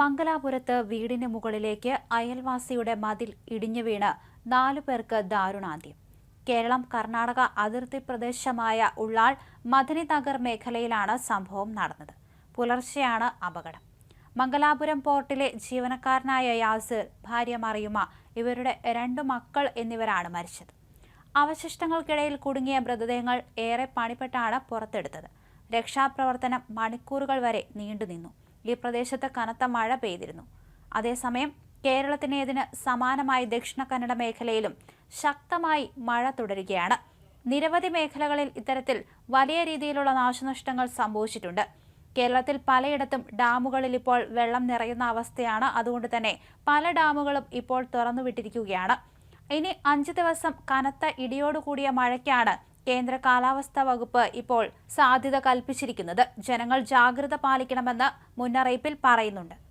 മംഗലാപുരത്ത് വീടിന് മുകളിലേക്ക് അയൽവാസിയുടെ മതിൽ ഇടിഞ്ഞു വീണ് നാലു പേർക്ക് ദാരുണാന്ത്യം. കേരളം കർണാടക അതിർത്തി പ്രദേശമായ ഉള്ളാൾ മദനി നഗർ മേഖലയിലാണ് സംഭവം നടന്നത്. പുലർച്ചെയാണ് അപകടം. മംഗലാപുരം പോർട്ടിലെ ജീവനക്കാരനായ യാസിർ ഭാര്യ മറിയുമ ഇവരുടെ രണ്ട് മക്കൾ എന്നിവരാണ് മരിച്ചത്. അവശിഷ്ടങ്ങൾക്കിടയിൽ കുടുങ്ങിയ മൃതദേഹങ്ങൾ ഏറെ പണിപ്പെട്ടാണ് പുറത്തെടുത്തത്. രക്ഷാപ്രവർത്തനം മണിക്കൂറുകൾ വരെ നീണ്ടുനിന്നു. ഈ പ്രദേശത്ത് കനത്ത മഴ പെയ്തിരുന്നു. അതേസമയം കേരളത്തിനേതിന് സമാനമായി ദക്ഷിണ കന്നഡ മേഖലയിലും ശക്തമായി മഴ തുടരുകയാണ്. നിരവധി മേഖലകളിൽ ഇത്തരത്തിൽ വലിയ രീതിയിലുള്ള നാശനഷ്ടങ്ങൾ സംഭവിച്ചിട്ടുണ്ട്. കേരളത്തിൽ പലയിടത്തും ഡാമുകളിൽ ഇപ്പോൾ വെള്ളം നിറയുന്ന അവസ്ഥയാണ് അതുകൊണ്ട് തന്നെ പല ഡാമുകളും ഇപ്പോൾ തുറന്നുവിട്ടിരിക്കുകയാണ്. ഇനി അഞ്ച് ദിവസം കനത്ത ഇടിയോടുകൂടിയ മഴയ്ക്കാണ് കേന്ദ്ര കാലാവസ്ഥാ വകുപ്പ് ഇപ്പോൾ സാധ്യത കൽപ്പിച്ചിരിക്കുന്നത്. ജനങ്ങൾ ജാഗ്രത പാലിക്കണമെന്ന് മുന്നറിയിപ്പിൽ പറയുന്നുണ്ട്.